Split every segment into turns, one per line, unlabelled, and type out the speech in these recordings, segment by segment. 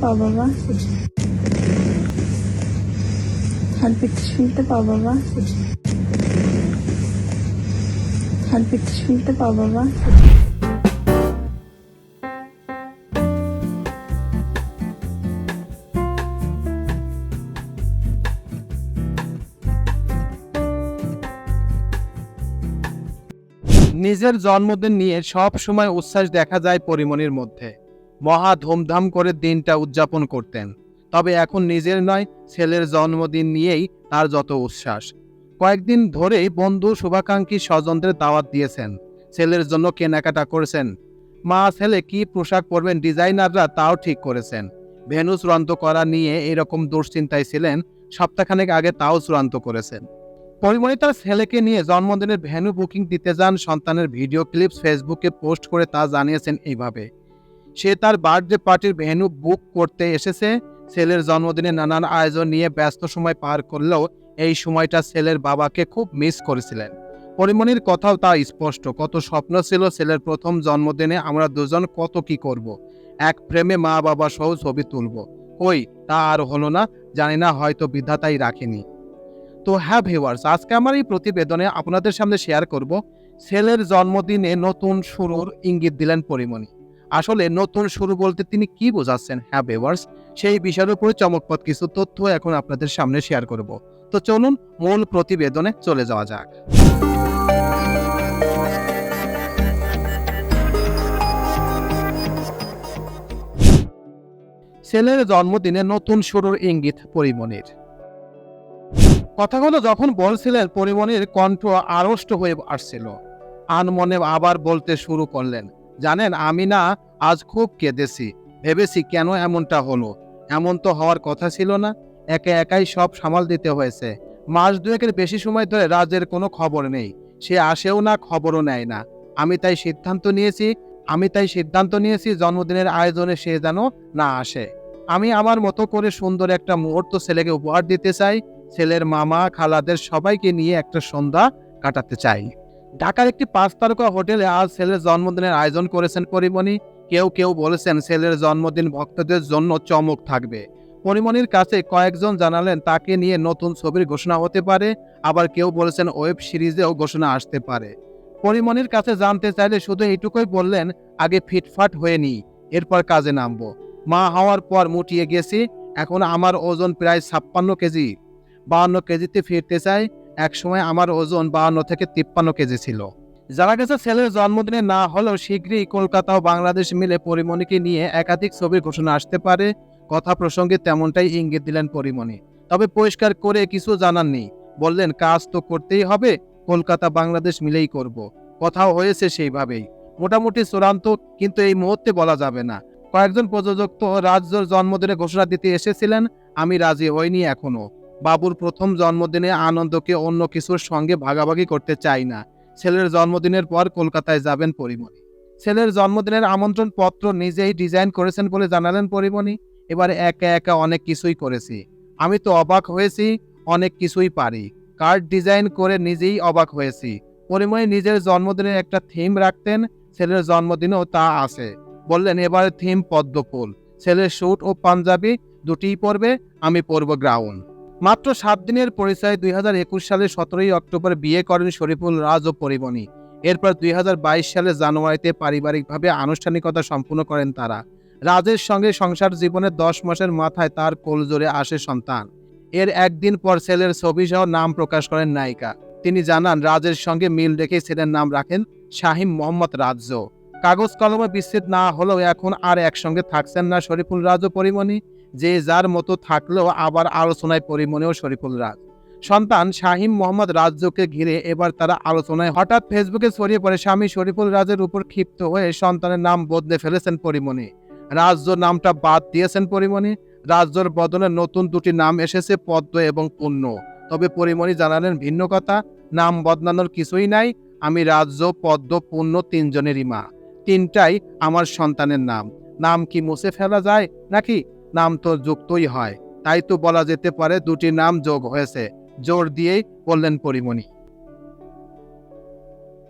পাও বাবা। পাও বাবা। পাও বাবা।
নিজের জন্মদিন নিয়ে সব সময় উচ্ছ্বাস দেখা যায় পরিমণির মধ্যে। মহা ধুমধাম করে দিনটা উদযাপন করতেন। তবে এখন নিজের নয়, ছেলের জন্মদিন নিয়েই তার যত উচ্ছ্বাস। কয়েকদিন ধরেই বন্ধু শুভাকাঙ্ক্ষী স্বজনদের দাওয়াত দিয়েছেন। ছেলের জন্য কেনাকাটা করেছেন। মা, ছেলে কি পোশাক পরবেন ডিজাইনাররা তাও ঠিক করেছেন। ভেনু চূড়ান্ত করা নিয়ে এরকম দুশ্চিন্তায় ছিলেন, সপ্তাহখানেক আগে তাও চূড়ান্ত করেছেন। পরিমণি তার ছেলেকে নিয়ে জন্মদিনের ভেন্যু বুকিং দিতে যান সন্তানের ভিডিও ক্লিপস ফেসবুকে পোস্ট করে তা জানিয়েছেন এইভাবে। সে তার বার্থডে পার্টির ভেন্যু বুক করতে এসেছে। ছেলের জন্মদিনে নানান আয়োজন নিয়ে ব্যস্ত সময় পার করলেও এই সময়টা ছেলের বাবাকে খুব মিস করেছিলেন। পরিমণির কথাও তা স্পষ্ট। কত স্বপ্ন ছিল ছেলের প্রথম জন্মদিনে আমরা দুজন কত কি করব। এক প্রেমে মা বাবা সহ ছবি তুলব। কই, তা আর হলো না, জানি না, হয়তো বিধাতাই রাখেনি। তো হ্যাঁ ভিউয়ার্স আজকে আমার এই প্রতিবেদনে আপনাদের সামনে শেয়ার করব। ছেলের জন্মদিনে নতুন শুরুর ইঙ্গিত দিলেন পরিমণি আসলে নতুন শুরু বলতে তিনি কি বোঝাচ্ছেন? হ্যাঁ ভিউয়ার্স সেই বিষয়ের উপরে চমকপদ কিছু তথ্য এখন আপনাদের সামনে শেয়ার করব। তো চলুন মূল প্রতিবেদনে চলে যাওয়া যাক। ছেলের জন্মদিনে নতুন শুরুর ইঙ্গিত পরিমণির। কথাগুলো যখন বলছিলেন, পরিমণির কণ্ঠ আড়ষ্ট হয়ে আসছিল। আনমনে আবার বলতে শুরু করলেন জানেন, আমি না আজ খুব কেঁদেছি। ভেবেছি কেন এমনটা হলো? এমন তো হওয়ার কথা ছিল না। একে একাই সব সামাল দিতে হয়েছে। মাস দুয়েকের বেশি সময় ধরে রাজের কোনো খবর নেই। সে আসেও না, খবরও নেয় না। আমি তাই সিদ্ধান্ত নিয়েছি, আমি তাই সিদ্ধান্ত নিয়েছি জন্মদিনের আয়োজনে সে যেন না আসে। আমি আমার মতো করে সুন্দর একটা মুহূর্ত ছেলেকে উপহার দিতে চাই। ছেলের মামা, খালাদের সবাইকে নিয়ে একটা সন্ধ্যা কাটাতে চাই। ঢাকার একটি পাঁচ তারকা হোটেলে আজ ছেলের জন্মদিনের আয়োজন করেছেন পরিমণি। কেউ কেউ বলেছেন ছেলের জন্মদিন ভক্তদের জন্য চমক থাকবে। পরিমণির কাছে কয়েকজন জানালেন তাকে নিয়ে নতুন ছবির ঘোষণা হতে পারে, আবার কেউ বলেছেন ওয়েব সিরিজেও ঘোষণা আসতে পারে। পরিমণির কাছে জানতে চাইলে শুধু এইটুকুই বললেন, আগে ফিটফাট হয়ে নিই, এরপর কাজে নামবো। মা হওয়ার পর মুটিয়ে গেছি, এখন আমার ওজন প্রায় ছাপ্পান্ন কেজি। বাহান্ন কেজিতে ফিরতে চাই একসময় আমার ওজন বাহান্ন থেকে তিপ্পান্ন কেজি ছিল। জানা গেছে ছেলের জন্মদিনে না হলেও শীঘ্রই কলকাতা ও বাংলাদেশ মিলে পরিমণিকে নিয়ে একাধিক ছবির ঘোষণা আসতে পারে। কথা প্রসঙ্গে তেমনটাই ইঙ্গিত দিলেন পরিমণি। তবে পরিষ্কার করে কিছু জানাননি বললেন, কাজ তো করতেই হবে, কলকাতা, বাংলাদেশ মিলেই করব। কথাও হয়েছে সেইভাবেই। মোটামুটি চূড়ান্ত, কিন্তু এই মুহূর্তে বলা যাবে না। কয়েকজন প্রযোজক তো রাজ্যর জন্মদিনে ঘোষণা দিতে এসেছিলেন। আমি রাজি হইনি এখনও। বাবুর প্রথম জন্মদিনে আনন্দকে অন্য কিছুর সঙ্গে ভাগাভাগি করতে চাই না। ছেলের জন্মদিনের পর কলকাতায় যাবেন পরিমণি। ছেলের জন্মদিনের আমন্ত্রণ পত্র নিজেই ডিজাইন করেছেন বলে জানালেন পরিমণি। এবার একা একা অনেক কিছুই করেছি। আমি তো অবাক হয়েছি, অনেক কিছুই পারি। কার্ড ডিজাইন করে নিজেই অবাক হয়েছি। পরিমণি নিজের জন্মদিনের একটা থিম রাখতেন, ছেলের জন্মদিনেও তা আছে। বললেন, এবার থিম পদ্মফুল। ছেলের শ্যুট ও পাঞ্জাবি দুটিই পরবে, আমি পরব গ্রাউন্ড। মাত্র সাত দিনের পরিচয় দুই সালের সতেরোই অক্টোবর বিয়ে করেন শরীফুল রাজ ও পরিমণি। এরপর দুই হাজার বাইশ সালে জানুয়ারিতে পারিবারিকভাবে আনুষ্ঠানিকতা সম্পূর্ণ করেন তারা। রাজের সঙ্গে সংসার জীবনে দশ মাসের মাথায় তার কোলজোরে আসে সন্তান। এর একদিন পর ছেলের ছবি সহ নাম প্রকাশ করেন নায়িকা। তিনি জানান, রাজের সঙ্গে মিল রেখে ছেলের নাম রাখেন শাহিম মোহাম্মদ রাজ্য। কাগজ কলমে বিচ্ছেদ না হলেও এখন আর একসঙ্গে থাকছেন না শরীফুল রাজ ও পরিমণি। যে যার মতো থাকলেও আবার আলোচনায় পরিমণেও শরীফুল রাজ। সন্তান শাহিম মোহাম্মদ রাজ্যকে ঘিরে এবার তারা আলোচনায় হঠাৎ ফেসবুকে ছড়িয়ে পড়ে স্বামী শরীফুল রাজের উপর ক্ষিপ্ত হয়ে সন্তানের নাম বদলে ফেলেছেন পরিমণি। রাজ্য নামটা বাদ দিয়েছেন পরিমণি। রাজ্যর বদলে নতুন দুটি নাম এসেছে, পদ্ম এবং পুণ্য। তবে পরিমণি জানালেন ভিন্ন কথা, নাম বদলানোর কিছুই নাই। আমি রাজ্য, পদ্ম, পুণ্য তিনজনেরই মা। তিনটাই আমার সন্তানের নাম। নাম কি মুছে ফেলা যায় নাকি নাম তো যুক্তই হয়। তাই তো বলা যেতে পারে দুটি নাম যোগ হয়েছে। জোর দিয়েই বললেন পরিমণি।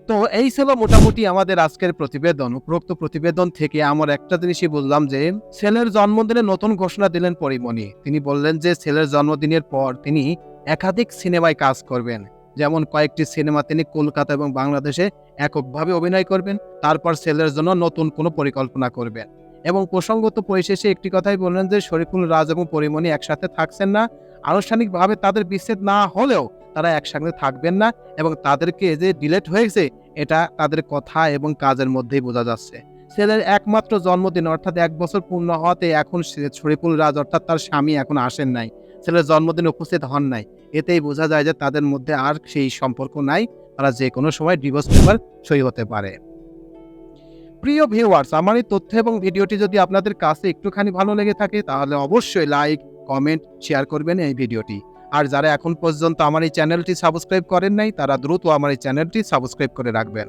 তো এই ছিল মোটামুটি আমাদের আজকের প্রতিবেদন। উপরোক্ত প্রতিবেদন থেকে আমার একটা জিনিসই বুঝলাম যে, ছেলের জন্মদিনে নতুন ঘোষণা দিলেন পরিমণি। তিনি বললেন যে, ছেলের জন্মদিনের পর তিনি একাধিক সিনেমায় কাজ করবেন। যেমন কয়েকটি সিনেমা তিনি কলকাতা এবং বাংলাদেশে এককভাবে অভিনয় করবেন, তারপর ছেলের জন্য নতুন কোনো পরিকল্পনা করবেন। এবং প্রসঙ্গত পরিশেষে একটি কথাই বললেন যে, শরীফুল রাজ এবং পরিমণি একসাথে থাকছেন না। আনুষ্ঠানিকভাবে তাদের বিচ্ছেদ না হলেও তারা একসঙ্গে থাকবেন না এবং তাদেরকে যে ডিলেট হয়েছে, এটা তাদের কথা এবং কাজের মধ্যেই বোঝা যাচ্ছে। ছেলের একমাত্র জন্মদিন, অর্থাৎ এক বছর পূর্ণ হওয়াতে এখন শরীফুল রাজ, অর্থাৎ তার স্বামী এখন আসেন নাই। ছেলের জন্মদিনে উপস্থিত হন নাই। এতেই বোঝা যায় যে তাদের মধ্যে আর সেই সম্পর্ক নাই। তারা যে কোনো সময় ডিভোর্স পেপার সই হতে পারে। প্রিয় ভিউয়ার্স আমার এই তথ্য এবং ভিডিওটি যদি আপনাদের কাছে একটুখানি ভালো লেগে থাকে, তাহলে অবশ্যই লাইক কমেন্ট শেয়ার করবেন এই ভিডিওটি। আর যারা এখন পর্যন্ত আমার এই চ্যানেলটি সাবস্ক্রাইব করেন নাই, তারা দ্রুত আমার এই চ্যানেলটি সাবস্ক্রাইব করে রাখবেন।